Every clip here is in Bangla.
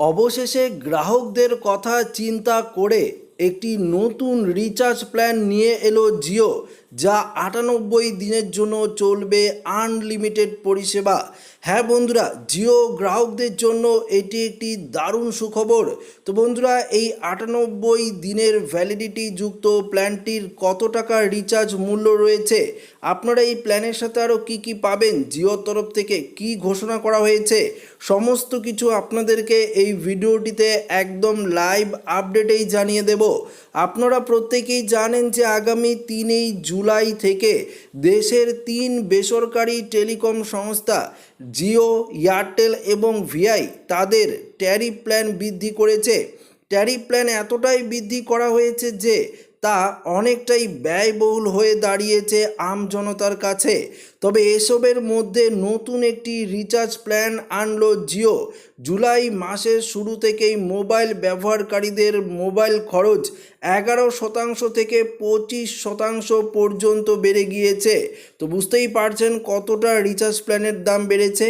অবশেষে গ্রাহকদের কথা চিন্তা করে একটি নতুন রিচার্জ প্ল্যান নিয়ে এলো জিও। যা আটানব্বই দিনের জন্য চলবে আনলিমিটেড পরিষেবা। হ্যাঁ বন্ধুরা, জিও গ্রাহকদের জন্য এটি একটি দারুণ সুখবর। তো বন্ধুরা, এই আটানব্বই দিনের ভ্যালিডিটি যুক্ত প্ল্যানটির কত টাকা রিচার্জ মূল্য রয়েছে? আপনারা এই প্ল্যানের সাথে আরও কী কী পাবেন? জিওর তরফ থেকে কি ঘোষণা করা হয়েছে? সমস্ত কিছু আপনাদেরকে এই ভিডিওটিতে একদম লাইভ আপডেটেই জানিয়ে দেব। আপনারা প্রত্যেকেই জানেন যে আগামী তিনই জুলাই থেকে দেশের তিন বেসরকারি টেলিকম সংস্থা জিও, এয়ারটেল এবং ভিআই তাদের ট্যারিফ প্ল্যান বৃদ্ধি করেছে। ট্যারিফ প্ল্যান এতটাই বৃদ্ধি করা হয়েছে যে তা অনেকটাই ব্যয়বহুল হয়ে দাঁড়িয়েছে আমজনতার কাছে। তবে এসবের মধ্যে নতুন একটি রিচার্জ প্ল্যান আনলো জিও। জুলাই মাসের শুরু থেকেই মোবাইল ব্যবহারকারীদের মোবাইল খরচ এগারো শতাংশ থেকে পঁচিশ শতাংশ পর্যন্ত বেড়ে গিয়েছে। তো বুঝতেই পারছেন কতটা রিচার্জ প্ল্যানের দাম বেড়েছে।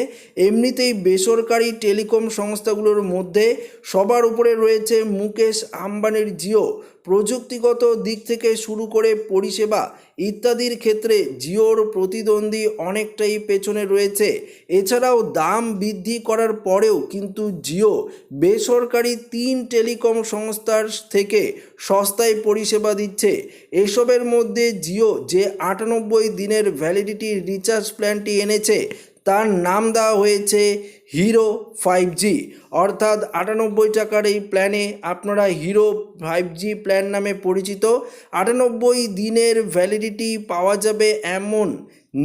এমনিতেই বেসরকারি টেলিকম সংস্থাগুলোর মধ্যে সবার উপরে রয়েছে মুকেশ আম্বানির জিও। প্রযুক্তিগত দিক থেকে শুরু করে পরিষেবা ইত্যাদির ক্ষেত্রে জিওর প্রতিদ্বন্দ্বী অনেকটাই পেছনে রয়েছে। এছাড়াও দাম বৃদ্ধি করার পরেও কিন্তু জিও বেসরকারি তিন টেলিকম সংস্থার থেকে সস্তায় পরিষেবা দিচ্ছে। এসবের মধ্যে জিও যে আটানব্বই দিনের ভ্যালিডিটি রিচার্জ প্ল্যানটি এনেছে, তার নাম দেওয়া হয়েছে হিরো ফাইভ জি, অর্থাৎ আটানব্বই টাকার এই প্ল্যানে আপনারা হিরো ফাইভ জি প্ল্যান নামে পরিচিত। আটানব্বই দিনের ভ্যালিডিটি পাওয়া যাবে এমন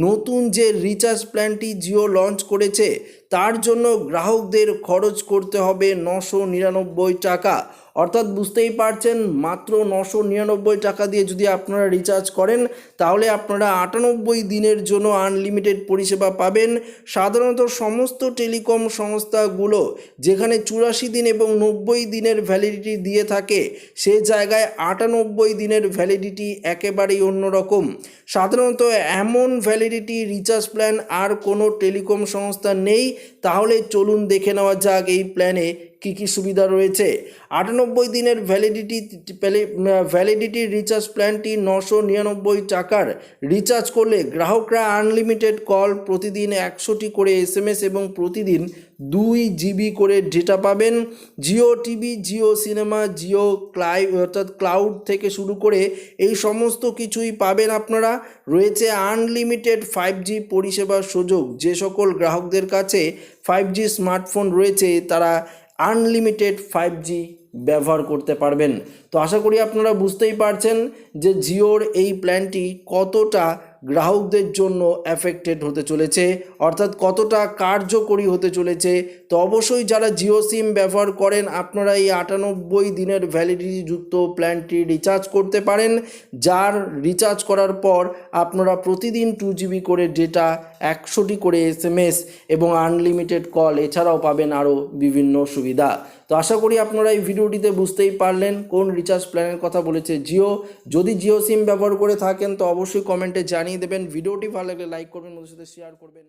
নতুন যে রিচার্জ প্ল্যানটি জিও লঞ্চ করেছে, তার জন্য গ্রাহকদের খরচ করতে হবে নশো নিরানব্বই টাকা। অর্থাৎ বুঝতেই পারছেন, মাত্র নশো নিরানব্বই টাকা দিয়ে যদি আপনারা রিচার্জ করেন, তাহলে আপনারা আটানব্বই দিনের জন্য আনলিমিটেড পরিষেবা পাবেন। সাধারণত সমস্ত টেলিকম সংস্থাগুলো যেখানে চুরাশি দিন এবং নব্বই দিনের ভ্যালিডিটি দিয়ে থাকে, সে জায়গায় আটানব্বই দিনের ভ্যালিডিটি একেবারেই অন্যরকম। সাধারণত এমন ভ্যালিডিটি রিচার্জ প্ল্যান আর কোনো টেলিকম সংস্থা নেই, তাহলে চলুন দেখে নেওয়া যাক এই প্ল্যানে কী কী সুবিধা রয়েছে? আটানব্বই দিনের ভ্যালিডিটি ভ্যালিডিটি রিচার্জ প্ল্যানটি নশো নিরানব্বই টাকার রিচার্জ করলে গ্রাহকরা আনলিমিটেড কল প্রতিদিন একশোটি করে এসএমএস এবং প্রতিদিন দুই জিবি করে ডেটা পাবেন। জিও টিভি জিও সিনেমা জিও ক্লাই অর্থাৎ ক্লাউড থেকে শুরু করে এই সমস্ত কিছুই পাবেন আপনারা। রয়েছে আনলিমিটেড ফাইভ জি পরিষেবার সুযোগ। যে সকল গ্রাহকদের কাছে ফাইভ জি স্মার্টফোন রয়েছে, তারা আনলিমিটেড ফাইভ জি ব্যবহার করতে পারবেন। তো আশা করি আপনারা বুঝতেই পারছেন যে জিওর এই প্ল্যানটি কতটা গ্রাহকদের জন্য অ্যাফেক্টেড হতে চলেছে, অর্থাৎ কতটা কার্যকরী হতে চলেছে। তো অবশ্যই যারা জিও সিম ব্যবহার করেন, আপনারা এই আটানব্বই দিনের ভ্যালিডিটি যুক্ত প্ল্যানটি রিচার্জ করতে পারেন। যার রিচার্জ করার পর আপনারা প্রতিদিন টু জিবি করে ডেটা একশোটি করে এসএমএস এবং আনলিমিটেড কল এছাড়াও পাবেন আরও বিভিন্ন সুবিধা। তো আশা করি আপনারা এই ভিডিওটিতে বুঝতেই পারলেন কোন রিচার্জ প্ল্যানের কথা বলেছে জিও। যদি জিও সিম ব্যবহার করে থাকেন তো অবশ্যই কমেন্টে জানিয়ে দেবেন। ভিডিওটি ভালো লাগলে লাইক করবেন ওদের সাথে শেয়ার করবেন।